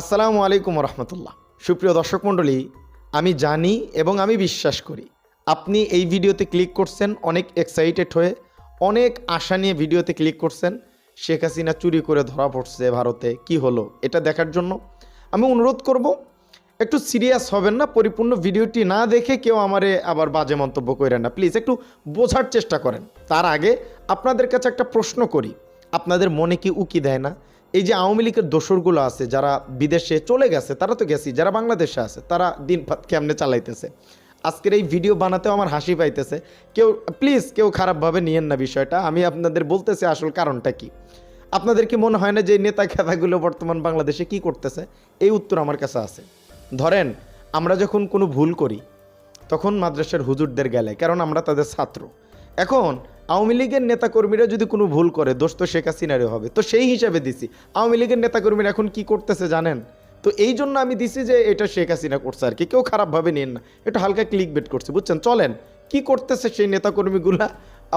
আসসালামু আলাইকুম রহমতুল্লাহ সুপ্রিয় দর্শক মণ্ডলী, আমি জানি এবং আমি বিশ্বাস করি আপনি এই ভিডিওতে ক্লিক করছেন, অনেক এক্সাইটেড হয়ে অনেক আশা নিয়ে ভিডিওতে ক্লিক করছেন, শেখ হাসিনা চুরি করে ধরা পড়ছে ভারতে, কি হলো? এটা দেখার জন্য আমি অনুরোধ করব, একটু সিরিয়াস হবেন না, পরিপূর্ণ ভিডিওটি না দেখে কেউ আমারে আবার বাজে মন্তব্য করেন না। প্লিজ একটু বোঝার চেষ্টা করেন। তার আগে আপনাদের কাছে একটা প্রশ্ন করি, আপনাদের মনে কি উকি দেয় না? এই যে আওয়ামী লীগের দোসরগুলো আছে, যারা বিদেশে চলে গেছে, তারা তো গেছি যারা বাংলাদেশে আছে, তারা দিন কেমনে চালাইতেছে? আজকের এই ভিডিও বানাতেও আমার হাসি পাইতেছে। কেউ প্লিজ কেউ খারাপভাবে নিয়েন না বিষয়টা, আমি আপনাদের বলতেছি আসল কারণটা কি। আপনাদের কি মনে হয় না যে নেতা খেতাগুলো বর্তমান বাংলাদেশে কি করতেছে? এই উত্তর আমার কাছে আছে। ধরেন, আমরা যখন কোনো ভুল করি, তখন মাদ্রাসার হুজুরদের গেলে, কারণ আমরা তাদের ছাত্র। এখন আওয়ামী লীগের নেতাকর্মীরা যদি কোনো ভুল করে, দোষ তো শেখ হাসিনারই হবে। তো সেই হিসাবে দিছি। আওয়ামী লীগের নেতাকর্মীরা এখন কি করতেছে জানেন? তো এই জন্য আমি দিছি যে এটা শেখ হাসিনা করছে আর কি। কেউ খারাপভাবে নিন না। এটা হালকা ক্লিক বেট করছে, বুঝছেন? চলেন, কি করতেছে সেই নেতাকর্মীগুলা?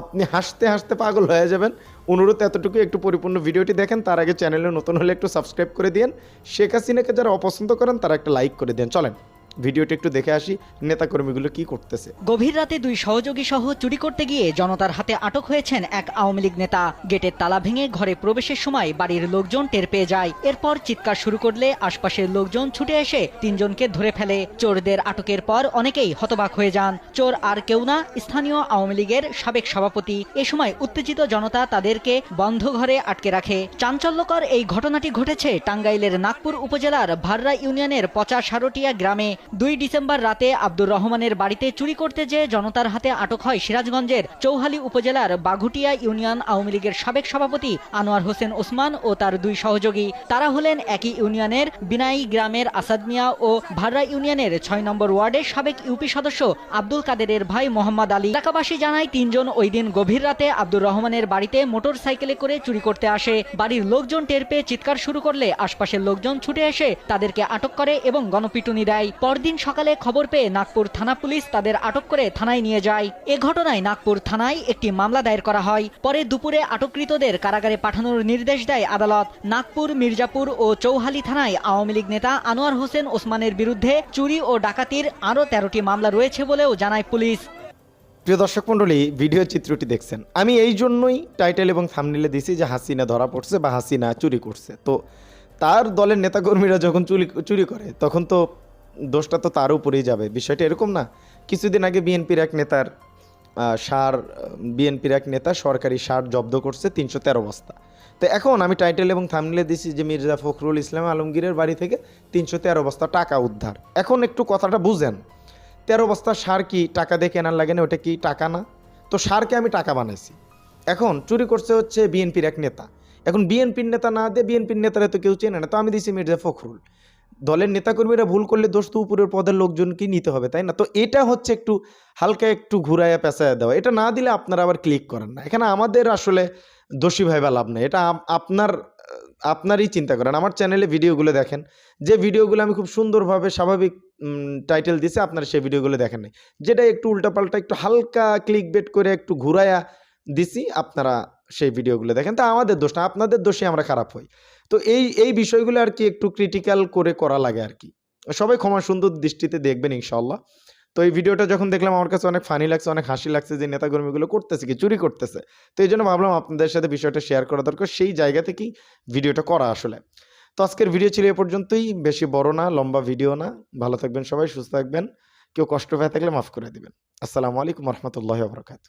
আপনি হাসতে হাসতে পাগল হয়ে যাবেন। অনুরোধ এতটুকু একটু পরিপূর্ণ ভিডিওটি দেখেন। তার আগে চ্যানেলে নতুন হলে একটু সাবস্ক্রাইব করে দিন শেখ হাসিনাকে যারা অপছন্দ করেন, তারা একটা লাইক করে দেন চলেন। ভিডিওটি একটু দেখে আসি, নেতাকর্মীগুলো কি করতেছে। গভীর রাতে দুই সহযোগী সহ চুরি করতে গিয়ে জনতার হাতে আটক হয়েছেন এক আওয়ামী লীগ নেতা। গেটের তালা ভেঙে ঘরে প্রবেশের সময় বাড়ির লোকজন টের পেয়ে যায়। এরপর চিৎকার শুরু করলে আশপাশের লোকজন ছুটে এসে তিনজনকে ধরে ফেলে। চোরদের আটকের পর অনেকেই হতবাক হয়ে যান। চোর আর কেউ না, স্থানীয় আওয়ামী লীগের সাবেক সভাপতি। এ সময় উত্তেজিত জনতা তাদেরকে বন্ধ ঘরে আটকে রাখে। চাঞ্চল্যকর এই ঘটনাটি ঘটেছে টাঙ্গাইলের নাগপুর উপজেলার ভাররা ইউনিয়নের পচা সারটিয়া গ্রামে। দুই ডিসেম্বর রাতে আব্দুর রহমানের বাড়িতে চুরি করতে যেয়ে জনতার হাতে আটক হয় সিরাজগঞ্জের চৌহালি উপজেলার বাঘুটিয়া ইউনিয়ন আওয়ামী লীগের সাবেক সভাপতি আনোয়ার হোসেন ওসমান ও তার দুই সহযোগী। তারা হলেন একই ইউনিয়নের বিনাই গ্রামের আসাদ মিয়া ও ভাররা ইউনিয়নের ছয় নম্বর ওয়ার্ডের সাবেক ইউপি সদস্য আব্দুল কাদেরের ভাই মোহাম্মদ আলী। এলাকাবাসী জানায়, তিনজন ওই দিন গভীর রাতে আব্দুর রহমানের বাড়িতে মোটর সাইকেলে করে চুরি করতে আসে। বাড়ির লোকজন টের পেয়ে চিৎকার শুরু করলে আশপাশের লোকজন ছুটে এসে তাদেরকে আটক করে এবং গণপিটুনি দেয়। পরদিন সকালে খবর পেয়ে নাগপুর থানা পুলিশ তাদের আটক করে থানায় নিয়ে যায়। এ ঘটনায় নাগপুর থানায় একটি মামলা দায়ের করা হয়। পরে দুপুরে আটককৃতদের কারাগারে পাঠানোর নির্দেশ দেয় আদালত। নাগপুর, মির্জাপুর ও চৌহালি থানায় আওয়ামী লীগ নেতা আনোয়ার হোসেন ওসমানের বিরুদ্ধে চুরি ও ডাকাতির আরও তেরোটি মামলা রয়েছে বলেও জানায় পুলিশ। প্রিয় দর্শক মণ্ডলী, ভিডিও চিত্রটি দেখছেন। আমি এই জন্যই টাইটেল এবং থামনিলে দিছি যে হাসিনা ধরা পড়ছে বা হাসিনা চুরি করছে। তো তার দলের নেতাকর্মীরা যখন চুরি চুরি করে, তখন তো দোষটা তো তার উপরেই যাবে। বিষয়টা এরকম না। কিছুদিন আগে বিএনপির এক নেতার সার, বিএনপির এক নেতা সরকারি সার জব্দ করছে তিনশো তেরো বস্তা। তো এখন আমি টাইটেল এবং থামনিলে দিছি যে মির্জা ফখরুল ইসলাম আলমগীরের বাড়ি থেকে তিনশো তেরো বস্তা টাকা উদ্ধার। এখন একটু কথাটা বুঝেন। তেরো বস্তা সার কি টাকা দিয়ে কেনার লাগে না? ওটা কি টাকা না? তো সারকে আমি টাকা বানাইছি। এখন চুরি করছে হচ্ছে বিএনপির এক নেতা। এখন বিএনপির নেতা না দিয়ে বিএনপির নেতারা তো কেউ চেনে না। তো আমি দিছি মির্জা ফখরুল। দলের নেতাকর্মীরা ভুল করলে দোষ তো উপরের পদের লোকজনকেই নিতে হবে, তাই না? তো এটা হচ্ছে একটু হালকা একটু ঘুরাইয়া পেঁচাইয়া দেওয়া। এটা না দিলে আপনারা আবার ক্লিক করেন না। এখানে আমাদের আসলে দোষী ভাইবা লাভ নেই। এটা আপনার, আপনারই চিন্তা করেন। আমার চ্যানেলে ভিডিওগুলো দেখেন। যে ভিডিওগুলো আমি খুব সুন্দরভাবে স্বাভাবিক টাইটেল দিছে, আপনারা সেই ভিডিওগুলো দেখেন যেটা একটু উল্টাপাল্টা একটু হালকা ক্লিক বেট করে একটু ঘুরায়া দিছি, আপনারা সেই ভিডিওগুলো দেখেন। তা আমাদের দোষ না, আপনাদের দোষে আমরা খারাপ হই। তো এই এই বিষয়গুলো আর কি একটু ক্রিটিক্যাল করে করা লাগে আর কি। সবাই ক্ষমা সুন্দর দৃষ্টিতে দেখবেন ইনশাল্লাহ তো এই ভিডিওটা যখন দেখলাম আমার কাছে অনেক ফানি লাগছে, অনেক হাসি লাগছে যে নেতাকর্মীগুলো করতেছে কি, চুরি করতেছে। তো এই জন্য ভাবলাম আপনাদের সাথে বিষয়টা শেয়ার করা দরকার, সেই জায়গা থেকেই ভিডিওটা করা আসলে। তো আজকের ভিডিও ছিল এ পর্যন্তই। বেশি বড় না, লম্বা ভিডিও না। ভালো থাকবেন সবাই, সুস্থ থাকবেন। কেউ কষ্ট পেয়ে থাকলে মাফ করে দিবেন। আসসালামু আলাইকুম রহমতুল্লাহ বরকাত